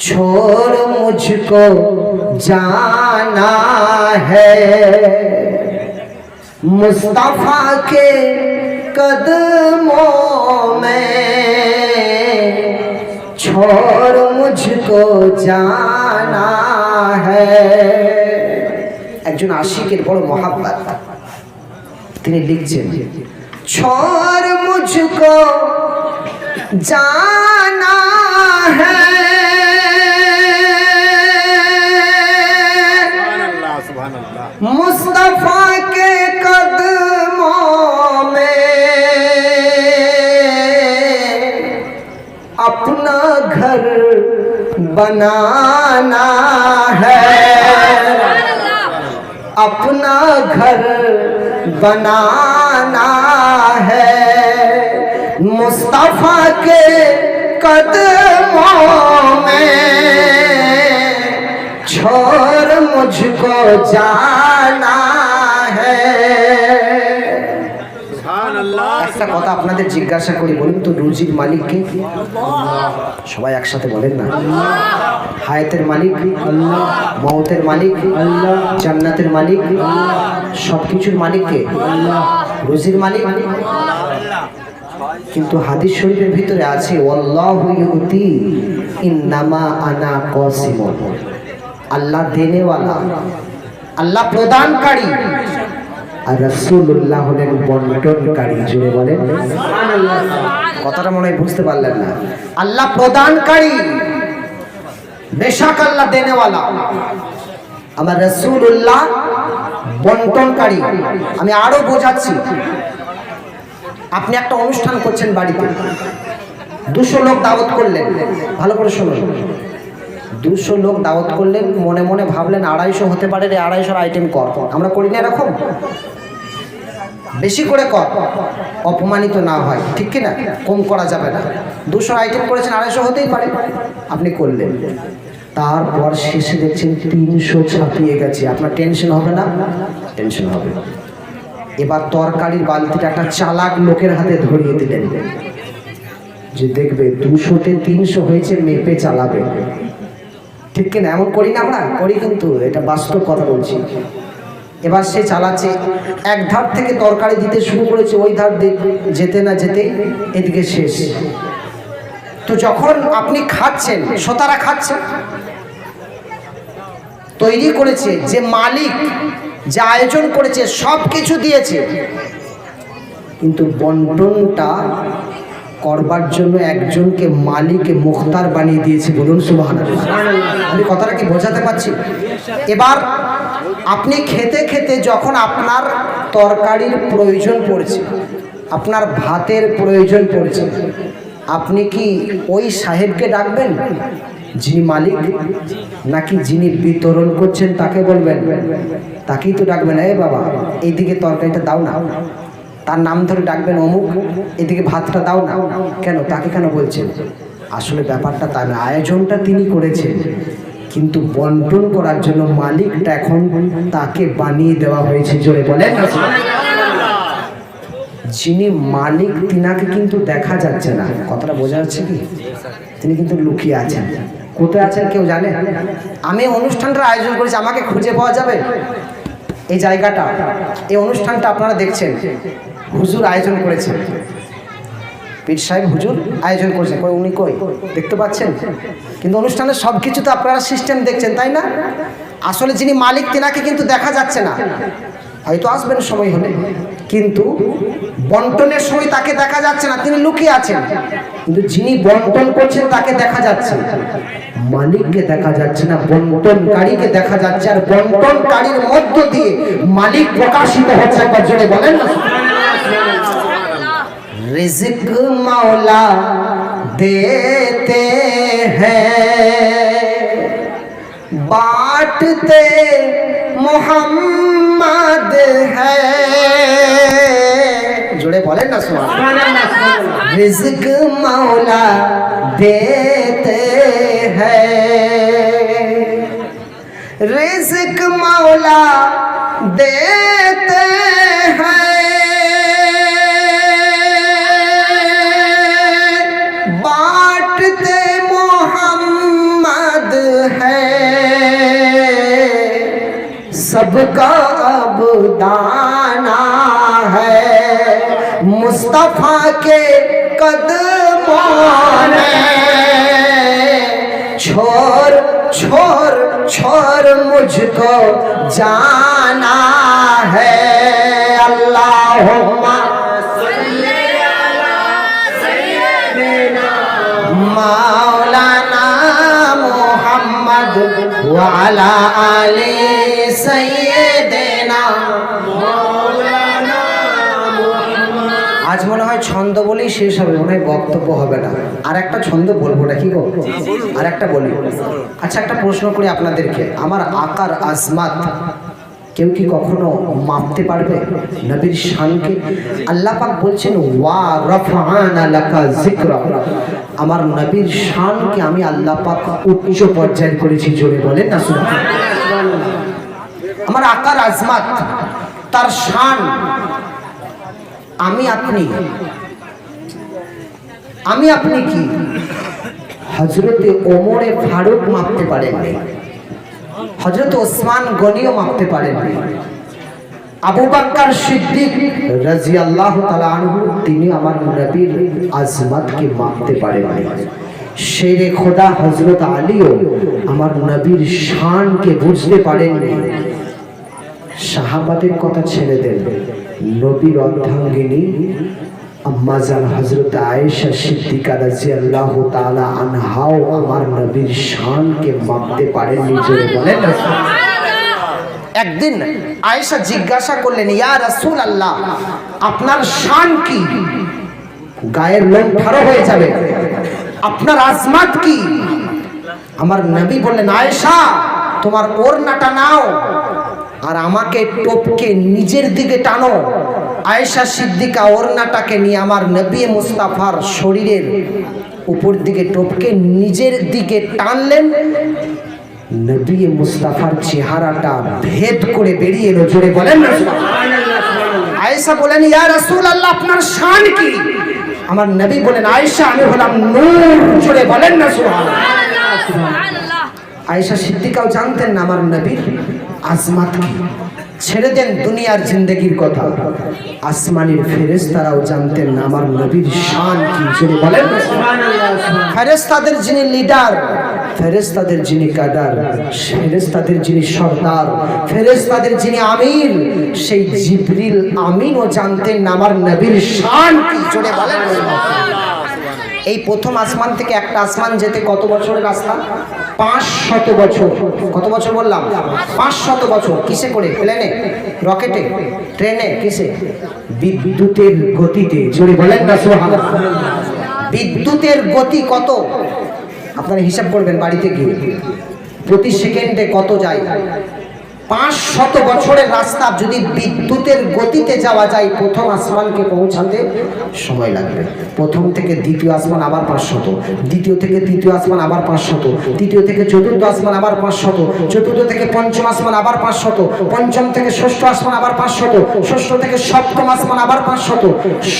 چھوڑ مجھ کو جانا ہے۔ مصطفیٰ کے قدموں میں چھوڑ مجھ کو جانا ہے۔ ایک جن عاشقیر بڑھ محبت تینے لکھ جن چھوڑ مجھ کو جانا ہے مصطفیٰ کے قدموں میں اپنا گھر بنانا ہے۔ اپنا گھر بنانا ہے۔ مصطفیٰ کے قدموں میں چھوڑ मुझको जाना है सुभान अल्लाह একটা কথা আপনাদের জিজ্ঞাসা করি বলুন তো রুজির মালিক কে সবাই একসাথে বলেন না হায়াতের মালিক আল্লাহ মৌতের মালিক আল্লাহ জান্নাতের মালিক সব কিছুর মালিক কে রুজির মালিক কিন্তু হাদিস শরীফের ভিতরে আছে ওয়াল্লাহু ইউতি ইন্নামা আনা কাসিমুন আল্লাহ দেনেওয়ালা, আল্লাহ প্রদানকারী। আর রাসূলুল্লাহ হলেন বন্টনকারী জুড়ে বলেন। কথাটা মনে হয় বুঝতে পারলেন না। আল্লাহ প্রদানকারী, বেশাক আল্লাহ দেনেওয়ালা। আমার রসুল্লাহ বন্টনকারী। আমি আরও বোঝাচ্ছি। আপনি একটা অনুষ্ঠান করছেন বাড়িতে। দুশো লোক দাওয়াত করলেন। ভালো করে শুনুন। দুশো লোক দাওয়াত করলেন মনে মনে ভাবলেন আড়াইশো হতে পারে রে, আড়াইশোর আইটেম কর আমরা করি না এরকম? বেশি করে কর। অপমানিত না হয়, ঠিক কি না? কম করা যাবে না। দুশো আইটেম করেছেন, আড়াইশো হতেই পারে। আপনি করলেন। তারপর শেষে দেখছেন তিনশো ছাপিয়ে গেছে। আপনার টেনশন হবে না? টেনশন হবে। এবার তরকারির বালতিটা একটা চালাক লোকের হাতে ধরিয়ে দিলেন। যে দেখবে দুশোতে তিনশো হয়েছে, মেপে চালাবে। ঠিক কিনা, এমন করি না আমরা? করি কিন্তু, এটা বাস্তব কথা বলছি। এবার সে চালাচ্ছে, এক ধার থেকে তরকারি দিতে শুরু করেছে, ওই ধার যেতে না যেতে এদিকে শেষ। তো যখন আপনি খাচ্ছেন, শ্রোতারা খাচ্ছে। তৈরি করেছে, যে মালিক, যে আয়োজন করেছে সব কিছু দিয়েছে। কিন্তু বন্টনটা করবার জন্য একজনকে মালিকে মুখতার বানিয়ে দিয়েছে বলুন সুবাহ আমি কথাটা কি বোঝাতে পারছি? এবার আপনি খেতে খেতে যখন আপনার তরকারির প্রয়োজন পড়ছে, আপনার ভাতের প্রয়োজন পড়ছে, আপনি কি ওই সাহেবকে ডাকবেন, যিনি মালিক, নাকি যিনি বিতরণ করছেন তাকে বলবেন? তাকেই তো ডাকবেন। এ বাবা, এইদিকে তরকারিটা দাও না। তার নাম ধরে ডাকবেন অমুক, এদিকে ভাতটা দাও না। কেন? তাকে কেন বলছেন? আসলে ব্যাপারটা তার আয়োজনটা তিনি করেছেন। কিন্তু বন্টন করার জন্য মালিকটা এখন তাকে বানিয়ে দেওয়া হয়েছে, জোরে বলেন। যিনি মালিক, তিনাকে কিন্তু দেখা যাচ্ছে না। কথাটা বোঝা যাচ্ছে কি? তিনি কিন্তু লুকিয়ে আছেন। কোথায় আছেন কেউ জানে? আমি অনুষ্ঠানটার আয়োজন করেছি, আমাকে খুঁজে পাওয়া যাবে? এই জায়গাটা, এই অনুষ্ঠানটা আপনারা দেখছেন। হুজুর আয়োজন করেছেন পীর সাহেব হুজুর আয়োজন করেছেন কই, উনি কই? দেখতে পাচ্ছেন? কিন্তু অনুষ্ঠানের সব কিছু তো আপনারা সিস্টেম দেখছেন, তাই না? আসলে যিনি মালিক, তেনাকে কিন্তু দেখা যাচ্ছে না। হয়তো আসবেন, সময় হলে। কিন্তু বন্টনের সময় তাকে দেখা যাচ্ছে না, তিনি লুকিয়ে আছেন। কিন্তু যিনি বন্টন করছেন, তাকে দেখা যাচ্ছে। মালিককে দেখা যাচ্ছে না, বন্টনকারীকে দেখা যাচ্ছে। আর বন্টনকারীর মধ্য দিয়ে মালিক প্রকাশিত হচ্ছে, একবার জোরে বলেন না। رزق مولا دیتے ہیں۔ باٹتے محمد ہے جڑے بولے نا سوا رزق مولا دیتے ہیں۔ رزق مولا دیتے ہیں۔ سب کا اب دانا ہے۔ مصطفیٰ کے قدموں نے چھوڑ چھوڑ چھوڑ مجھ کو جانا ہے۔ اللہم শেষ হবে মনে হয় বক্তব্য হবে না। আর একটা ছন্দ বলব নাকি গো? আর একটা বলি। আচ্ছা একটা প্রশ্ন করি আপনাদেরকে। আমার আকার, আজমাত কেউ কি কখনো মাপতে পারবে? নবীর শানকে? আল্লাহ পাক বলছেন, ওয়া রাফানা লাকা যিকরা। আমার নবীর শানকে আমি আল্লাহ পাক উচ্চ পর্যায়ে করেছি, জোরে বলেন না, সুবহানাল্লাহ। আমার আকার, আজমাত, তার শান আমি আপনি আমি আপনি কি? হজরতে ওমরে ফারুক মাপতে পারেন হজরত ওসমান গনিও মাপতে পারেন আবু বাক্কার সিদ্দিক রাজি আল্লাহ তিনি আমার নবীর আজমাতকে মাপতে পারেননি শেরে খোদা হজরত আলীও আমার নবীর শানকে বুঝতে পারেননি সাহাবাদের কথা ছেড়ে দেন। নবীর অর্ধাঙ্গিনী আম্মাজান হজরত আয়েশা সিদ্দিকা রাজিয়াল্লাহু তাআলা আনহাও আমার নবীর শানকে মাপতে পারেননি জোরে বলেন। একদিন আয়েশা জিজ্ঞাসা করলেন, ইয়া রাসূল আল্লাহ আপনার শান কি? গায়ের লোম ঠাড়ো হয়ে যাবে। আপনার আজমাত কি? আমার নবী বললেন, আয়েশা, তোমার ওড়নাটা নাও আর আমাকে টপকে নিজের দিকে টানো। আয়েশা সিদ্দিকা ওরনাটাকে নিয়ে আমার নবী মুস্তাফার শরীরের উপর দিকে টপকে নিজের দিকে টানলেন। নবী মুস্তাফার চেহারাটা ভেদ করে বেরিয়ে এলো, জোরে বলেন আয়েশা বলেন, ইয়া রাসূল আল্লাহ আপনার শান কি? আমার নবী বলেন, আয়েশা, আমি হলাম নূর জোরে বলেন না, সুবহানাল্লাহ। আয়েশা সিদ্দিকাও জানতেন না, আমার নবীর আজমাত কি? ছেড়ে দেন দুনিয়ার জিন্দগির কথা। আসমানের ফেরেশতারাও জানতেন না আমার নবীর শান কি জোরে বলেন। না ফেরেশতাদের যিনি লিডার ফেরেশতাদের যিনি কাডার ফেরেশতাদের যিনি সর্দার, ফেরেশতাদের যিনি আমির সেই জিবরিল আমিনও জানতেন না আমার নবীর শান কি জোরে বলেন। এই প্রথম আসমান থেকে একটা আসমান যেতে কত বছরের রাস্তা? পাঁচ শত বছর। কত বছর বললাম? পাঁচ শত বছর। কিসে করে? প্লেনে? রকেটে? ট্রেনে? কিসে? বিদ্যুতের গতিতে জোরে বলেন না। বিদ্যুতের গতি কত? আপনারা হিসাব করবেন বাড়িতে গিয়ে। প্রতি সেকেন্ডে কত যায়? পাঁচ শত বছরের রাস্তা যদি বিদ্যুতের গতিতে যাওয়া যায়, প্রথম আসমানকে পৌঁছাতে সময় লাগবে। প্রথম থেকে দ্বিতীয় আসমান আবার পাঁচ শত, দ্বিতীয় থেকে তৃতীয় আসমান আবার পাঁচ শত, তৃতীয় থেকে চতুর্থ আসমান আবার পাঁচ শত, চতুর্থ থেকে পঞ্চম আসমান আবার পাঁচ শত, পঞ্চম থেকে ষষ্ঠ আসমান আবার পাঁচ শত, ষষ্ঠ থেকে সপ্তম আসমান আবার পাঁচ শত।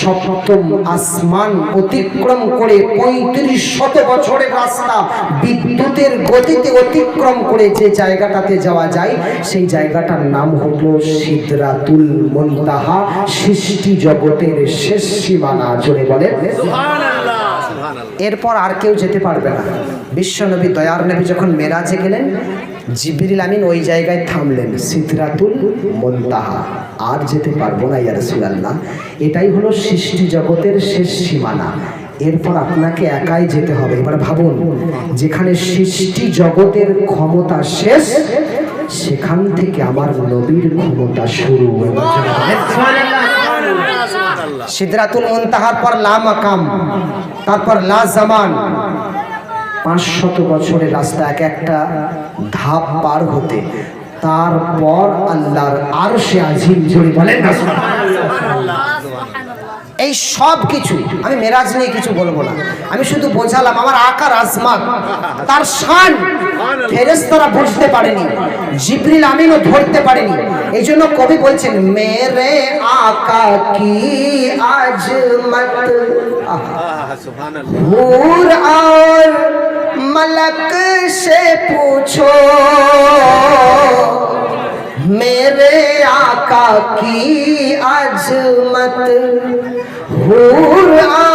সপ্তম আসমান অতিক্রম করে পঁয়ত্রিশ শত বছরের রাস্তা বিদ্যুতের গতিতে অতিক্রম করে যে জায়গাটাতে যাওয়া যায় সেই জায়গাটার নাম হলো সিদরাতুল মুনতাহা। সৃষ্টি জগতের শেষ সীমানা, জোরে বলে। এরপর আর কেউ যেতে পারবে না। বিশ্বনবী, দয়ার নবী যখন মেরাজে গেলেন, জিবরিল আমিন ওই জায়গায় থামলেন, সিদরাতুল মুনতাহা। আর যেতে পারব না, ইয়া রাসূলুল্লাহ। এটাই হলো সৃষ্টি জগতের শেষ সীমানা। এরপর আপনাকে একাই যেতে হবে। এবার ভাবুন, যেখানে সৃষ্টি জগতের ক্ষমতা শেষ সেখান থেকে আমার নবীর ক্ষমতা শুরু যেটা বলেন, পর লা মাকাম তারপর লা জামান। পাঁচশত বছরের রাস্তা এক একটা ধাপ পার হতে তারপর আল্লাহর আর সে আজিম জুড়ে বলেন না এই সব কিছু আমি মেরাজ নিয়ে কিছু বলবো না আমি শুধু বোঝালাম আমার আকার আসমান তার শান ফেরেশতারা বুঝতে পারেনি জিবরিল আমিনও ধরতে পারেনি এই জন্য কবি বলছেন মেরে আকা কি আজমত আহা আহা, সুবহানাল্লাহ हूर और मलक से पूछो की अजमत हूर और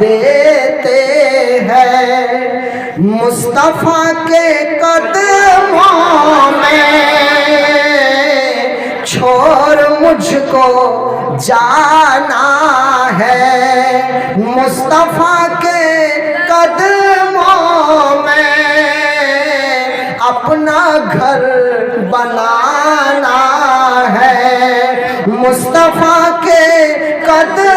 دیتے ہیں۔ مصطفیٰ کے قدموں میں چھوڑ مجھ کو جانا ہے۔ مصطفیٰ کے قدموں میں اپنا گھر بنانا ہے۔ مصطفیٰ کے قدم